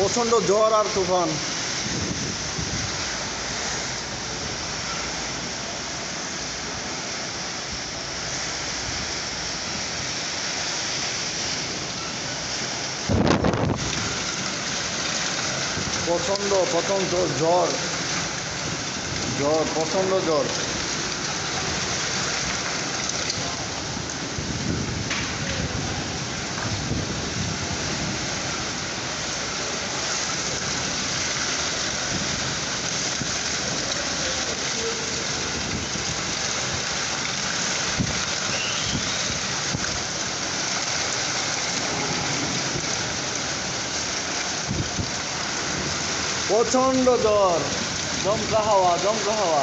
প্রচণ্ড জ্বর আর তুফান। প্রচণ্ড প্রচণ্ড জ্বর। জ্বর প্রচণ্ড জ্বর। প্রচণ্ড জ্বর। দমকা হাওয়া দমকা হাওয়া।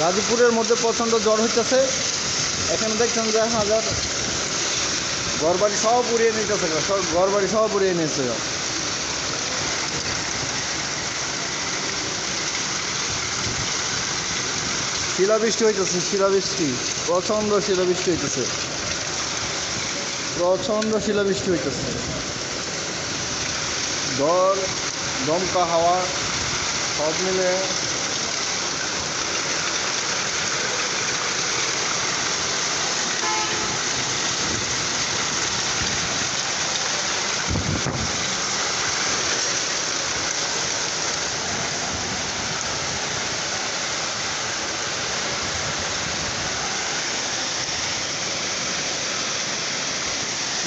গাজীপুরের মধ্যে প্রচণ্ড জ্বর হইতেছে। এখানে দেখছেন যে হাজার ঘর বাড়ি সব উড়িয়ে নিতেছে সব ঘর বাড়ি সব উড়িয়ে নিয়েছে শিলাবৃষ্টি হইতেছে শিলাবৃষ্টি। প্রচণ্ড শিলাবৃষ্টি হইতেছে। প্রচণ্ড শিলাবৃষ্টি হইতেছে। ঝড় দমকা হাওয়া সব মিলে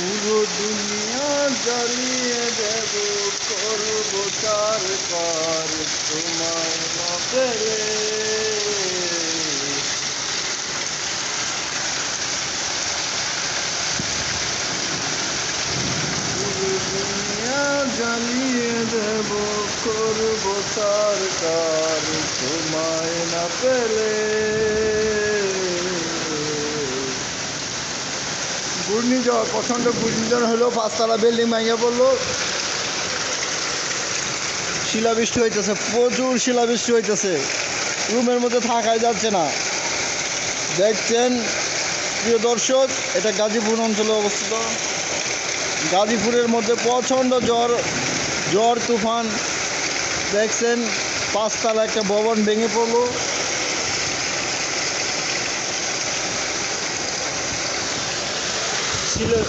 পুরো দুনিয়া জ্বালিয়ে দেব, করব চার কার তোমায় না পেলে পুরো জ্বালিয়ে দেব, করব চার কার তোমায় না পেলে। ঘূর্ণিঝড় প্রচণ্ড ঘূর্ণিঝড় হলো পাঁচতলা বিল্ডিং ভেঙে পড়ল। শিলাবৃষ্টি হইতেছে, প্রচুর শিলাবৃষ্টি হইতেছে। রুমের মধ্যে থাকাই যাচ্ছে না। দেখছেন, প্রিয় দর্শক, এটা গাজীপুর অঞ্চলে অবস্থিত। গাজীপুরের মধ্যে প্রচণ্ড জ্বর জ্বর, তুফান। দেখছেন, পাঁচতলা একটা ভবন ভেঙে পড়ল। শিলা